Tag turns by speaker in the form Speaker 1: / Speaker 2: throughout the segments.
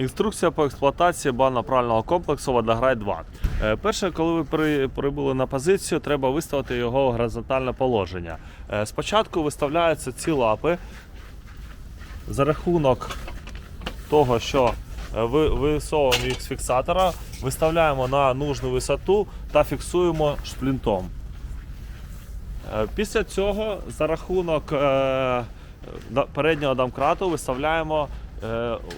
Speaker 1: Інструкція по експлуатації банно-прального комплексу Водограй 2. Е, Перше, коли ви прибули на позицію, треба виставити його в горизонтальне положення. Е, Спочатку виставляються ці лапи за рахунок того, що е, ви висовуємо їх з фіксатора, виставляємо на нужну висоту та фіксуємо шплінтом. Після цього за рахунок переднього домкрату виставляємо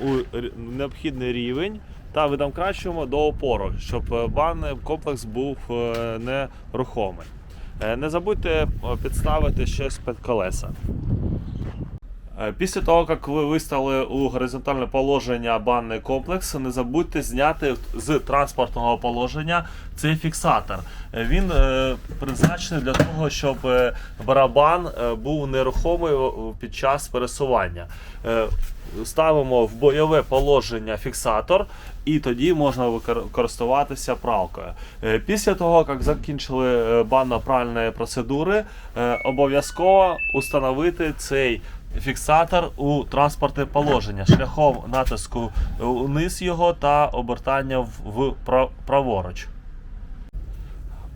Speaker 1: у необхідний рівень та видомкрачуємо до опору, щоб е, банний комплекс був е, нерухомий. Е, Не забудьте е, підставити щось під колеса. Е, Після того, як ви виставили у горизонтальне положення банний комплекс, не забудьте зняти з транспортного положення цей фіксатор. Е, Він е, призначений для того, щоб барабан був нерухомий під час пересування. Ставимо в бойове положення фіксатор, і тоді можна користуватися пралкою. Е, Після того, як закінчили банно-пральні процедури, обов'язково установити цей фіксатор у транспортне положення шляхом натиску вниз його та обертання в, праворуч.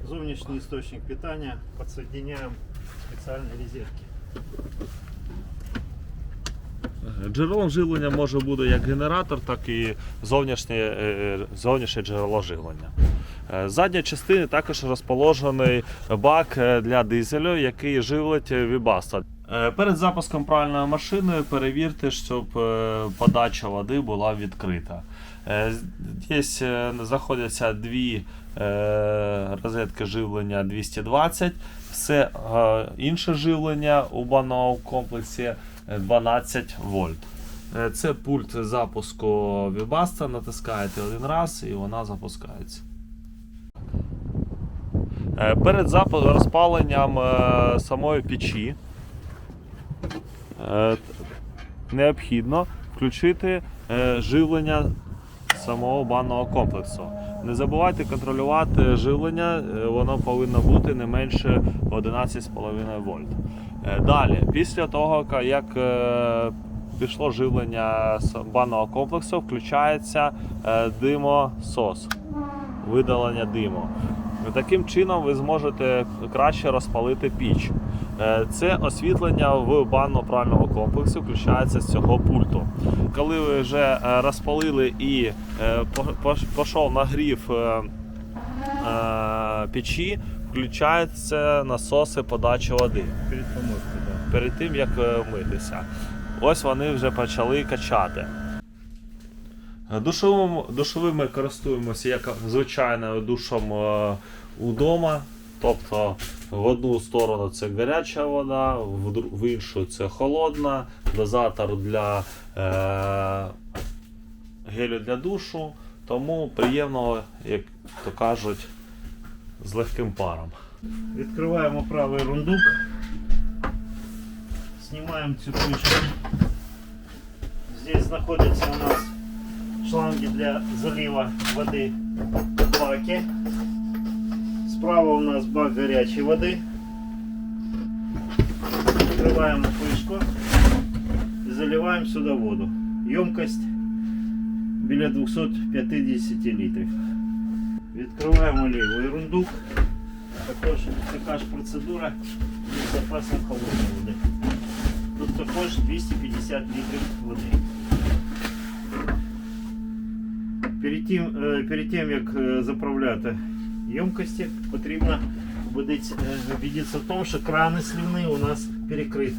Speaker 2: Зовнішній істочник питання підсоединяємо спеціальні розетки.
Speaker 1: Джерелом живлення може бути як генератор, так і зовнішнє, е, зовнішнє джерело живлення. Е, З задньої частини також розположений бак е, для дизелю, який живлить Вібаста. Е, Перед запуском пральної машини перевірте, щоб е, подача води була відкрита. Здесь е, знаходяться дві розетки живлення 220. Все інше живлення у бановому комплексі е, 12 вольт. Це пульт запуску Webaста. Натискаєте один раз і вона запускається. Перед розпаленням самої печі необхідно включити е, живлення самого банного комплексу. Не забувайте контролювати живлення, е, воно повинно бути не менше 11,5 вольт. Е, Далі, після того, як е, пішло живлення банного комплексу, включається е, димосос, видалення диму. Таким чином ви зможете краще розпалити піч. Е, Це освітлення в банно-пральному комплексі включається з цього пульту. Коли ви вже е, розпалили і е, пішов нагрів печі, включаються насоси подачі води
Speaker 2: Перед помосткою, да.
Speaker 1: перед тим як митися. Ось вони вже почали качати. Душовим, душовими користуємося як звичайною душом удома. Тобто в одну сторону це гаряча вода, в, іншу це холодна, дозатор для е, гелю для душу. Тому приємно, як то кажуть, з легким паром.
Speaker 2: Відкриваємо правий рундук. Знімаємо цю кришку. Здесь знаходяться у нас шланги для залива води баки. Справа у нас бак гарячої води. Відкриваємо кришку і заливаємо сюди воду. Ємкость біля 250 літрів. Відкриваємо лівий рундук. Також така ж процедура з запасом холодної води. Тут також 250 літрів води. Перед тим, е, перед тим як е, заправляти ємкості, потрібно убедитися- е, в тому, що крани слівні у нас перекриті.